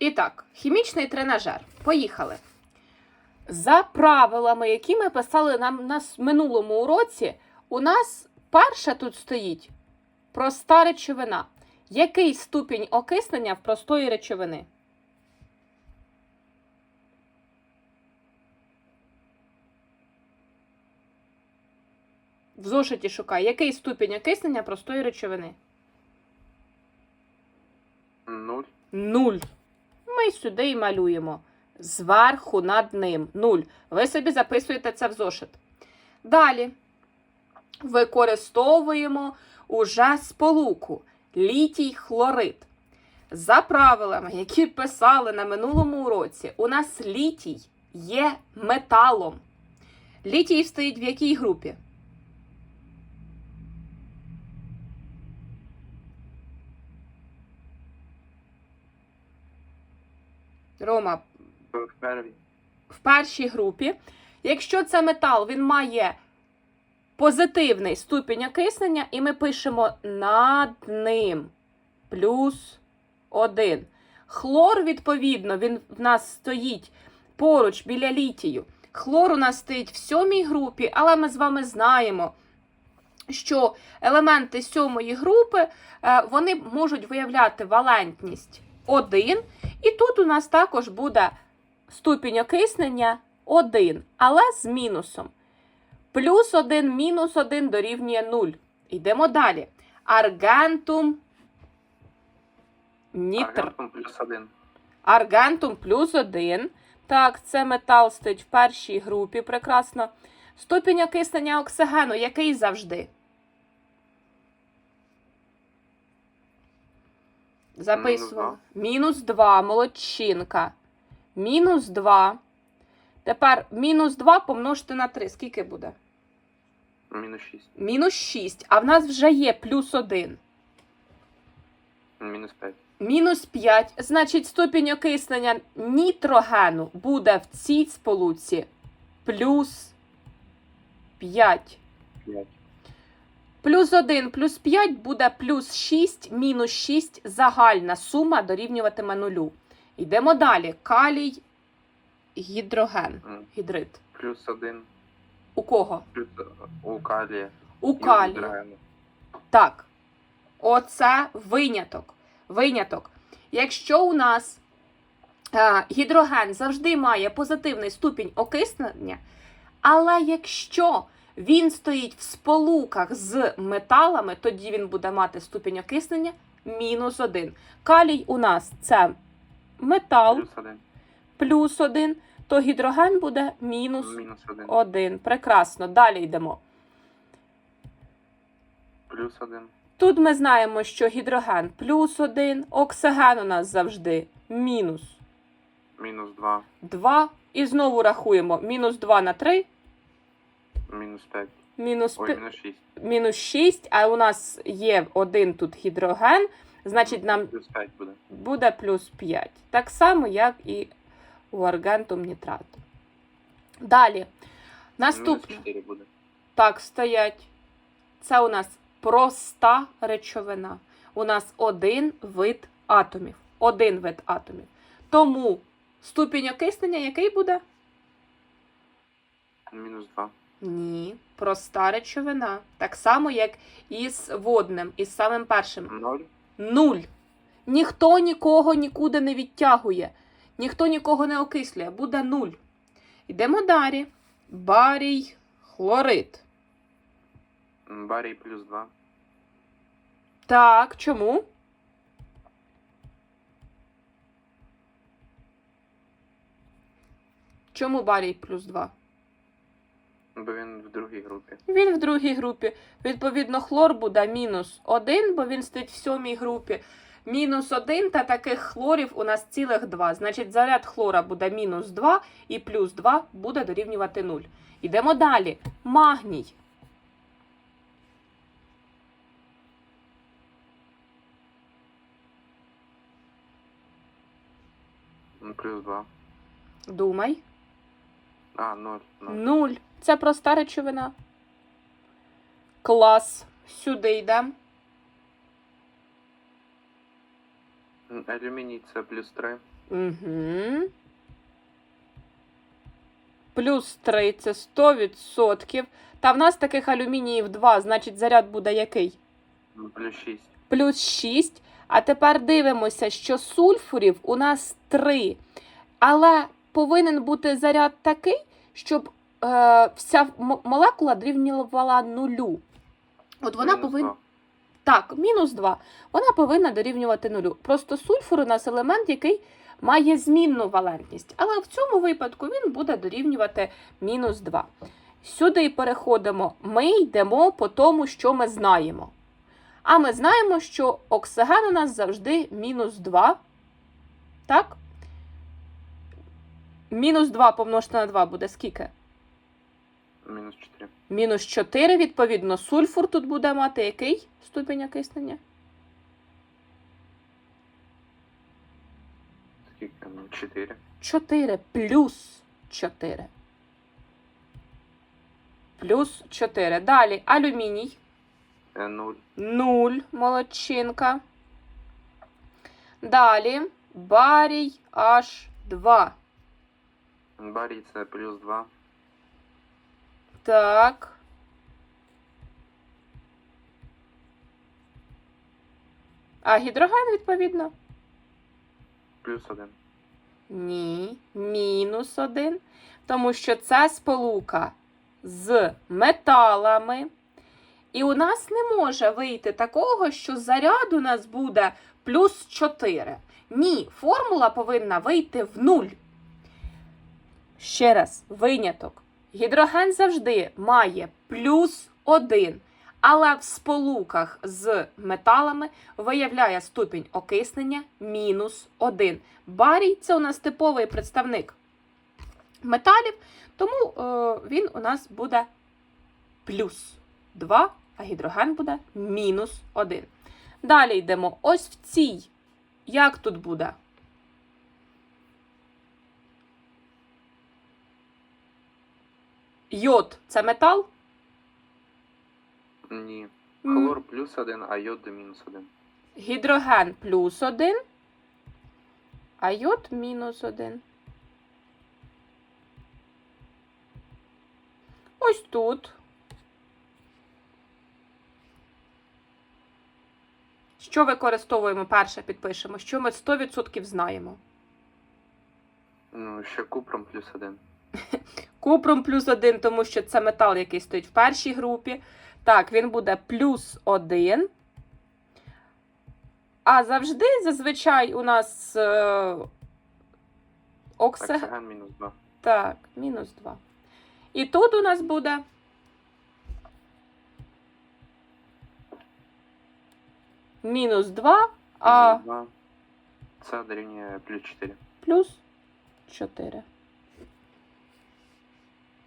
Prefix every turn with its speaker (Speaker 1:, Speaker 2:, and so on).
Speaker 1: І так, хімічний тренажер. Поїхали. За правилами, які ми писали нам на минулому уроці, у нас перша тут стоїть проста речовина. Який ступінь окиснення в простої речовини? В зошиті шукай. Який ступінь окиснення простої речовини?
Speaker 2: Нуль.
Speaker 1: Нуль. Ми сюди і малюємо. Зверху над ним. Нуль. Ви собі записуєте це в зошит. Далі використовуємо уже сполуку літій хлорид. За правилами, які писали на минулому уроці, у нас літій є металом. Літій стоїть в якій групі? Рома,
Speaker 2: В
Speaker 1: першій групі. Якщо це метал, він має позитивний ступінь окиснення, і ми пишемо над ним плюс 1. Хлор, відповідно, він в нас стоїть поруч біля літію. Хлор у нас стоїть в сьомій групі, але ми з вами знаємо, що елементи сьомої групи е, вони можуть виявляти валентність 1. І тут у нас також буде ступінь окиснення 1, але з мінусом. Плюс 1, мінус 1 дорівнює 0. Йдемо далі. Аргентум нітр.
Speaker 2: Аргентум плюс один.
Speaker 1: Аргентум плюс 1. Так, це метал стоїть в першій групі. Прекрасно. Ступінь окиснення оксигену, який завжди? Записуємо. Мінус 2, молодчинка. Мінус 2. Тепер мінус 2 помножити на 3. Скільки буде?
Speaker 2: Мінус шість.
Speaker 1: Мінус 6. А в нас вже є плюс 1.
Speaker 2: Мінус п'ять.
Speaker 1: Мінус 5. Значить, ступінь окиснення нітрогену буде в цій сполуці плюс 5.
Speaker 2: П'ять.
Speaker 1: Плюс 1 плюс 5 буде плюс 6, мінус 6. Загальна сума дорівнюватиме нулю. Йдемо далі. Калій, гідроген. Гідрид.
Speaker 2: Плюс один.
Speaker 1: У кого?
Speaker 2: Плюс е, у калія.
Speaker 1: У
Speaker 2: і
Speaker 1: калію. Так. Оце виняток. Виняток. Якщо у нас е, гідроген завжди має позитивний ступінь окиснення, але якщо він стоїть в сполуках з металами, тоді він буде мати ступінь окиснення мінус один. Калій у нас це метал
Speaker 2: Плюс один.
Speaker 1: плюс один, то гідроген буде мінус
Speaker 2: Мінус один.
Speaker 1: один. Прекрасно. Далі йдемо.
Speaker 2: Плюс один.
Speaker 1: Тут ми знаємо, що гідроген плюс 1, оксиген у нас завжди мінус
Speaker 2: Мінус два.
Speaker 1: 2. І знову рахуємо мінус 2 на 3,
Speaker 2: Мінус п'ять.
Speaker 1: мінус,
Speaker 2: Ой, мінус шість.
Speaker 1: мінус 6, а у нас є один тут гідроген, значить нам
Speaker 2: Плюс п'ять буде.
Speaker 1: буде плюс 5. Так само, як і у аргентум нітрату. Далі.
Speaker 2: Мінус
Speaker 1: Наступне.
Speaker 2: чотири буде.
Speaker 1: Так, стоять. Це у нас проста речовина. У нас один вид атомів. Один вид атомів. Тому ступінь окиснення який буде?
Speaker 2: Мінус два.
Speaker 1: Ні, проста речовина. Так само, як і з водним, із самим першим.
Speaker 2: Ноль.
Speaker 1: Нуль. Ніхто нікого нікуди не відтягує. Ніхто нікого не окислює. Буде нуль. Йдемо далі. Барій хлорид.
Speaker 2: Барій плюс два.
Speaker 1: Так, чому? Чому барій плюс 2?
Speaker 2: Бо він в другій групі.
Speaker 1: Він в другій групі. Відповідно, хлор буде мінус 1, бо він стоїть в сьомій групі. Мінус 1 та таких хлорів у нас цілих 2. Значить, заряд хлора буде мінус 2 і плюс 2 буде дорівнювати 0. Йдемо далі. Магній.
Speaker 2: Плюс два.
Speaker 1: Думай.
Speaker 2: А. Ноль.
Speaker 1: Нуль. Це проста речовина. Клас. Сюди йдемо.
Speaker 2: Алюміній це плюс 3.
Speaker 1: Угу. Плюс 3 це 100%. Та в нас таких алюмініїв 2, значить заряд буде який?
Speaker 2: Плюс 6.
Speaker 1: Плюс 6. А тепер дивимося, що сульфурів у нас 3. Але повинен бути заряд такий, щоб вся молекула дорівнювала нулю. От вона повинна. Так, мінус 2. Вона повинна дорівнювати нулю. Просто сульфур у нас елемент, який має змінну валентність. Але в цьому випадку він буде дорівнювати мінус 2. Сюди переходимо. Ми йдемо по тому, що ми знаємо. А ми знаємо, що оксиген у нас завжди мінус 2. Так? Мінус 2 помножити на 2 буде скільки?
Speaker 2: Мінус 4.
Speaker 1: Мінус 4, відповідно, сульфур тут буде мати який ступінь окиснення?
Speaker 2: Скільки? Ну, 4.
Speaker 1: 4 плюс 4. Плюс 4. Далі алюміній.
Speaker 2: Е, 0.
Speaker 1: 0, молодчинка. Далі барій H2.
Speaker 2: Барій це плюс 2.
Speaker 1: Так. А гідроген, відповідно?
Speaker 2: Плюс 1.
Speaker 1: Ні, мінус один. Тому що це сполука з металами. І у нас не може вийти такого, що заряд у нас буде плюс 4. Ні, формула повинна вийти в нуль. Ще раз, виняток. Гідроген завжди має плюс 1. Але в сполуках з металами виявляє ступінь окиснення мінус 1. Барій це у нас типовий представник металів, тому е, він у нас буде плюс 2, а гідроген буде мінус 1. Далі йдемо ось в цій. Як тут буде? Йод це метал?
Speaker 2: Ні. Хлор плюс 1, а йод мінус 1.
Speaker 1: Гідроген плюс 1, а йод мінус 1. Ось тут. Що використовуємо перше, підпишемо, що ми 100% знаємо.
Speaker 2: Ну, ще купром плюс 1.
Speaker 1: Купром плюс 1, тому що це метал, який стоїть в першій групі. Так, він буде плюс 1. А завжди, зазвичай, у нас е,
Speaker 2: оксиген. Мінус 2.
Speaker 1: Так, мінус 2. І тут у нас буде. Мінус 2, а
Speaker 2: Мінус 2. Це дорівнює плюс 4.
Speaker 1: плюс 4.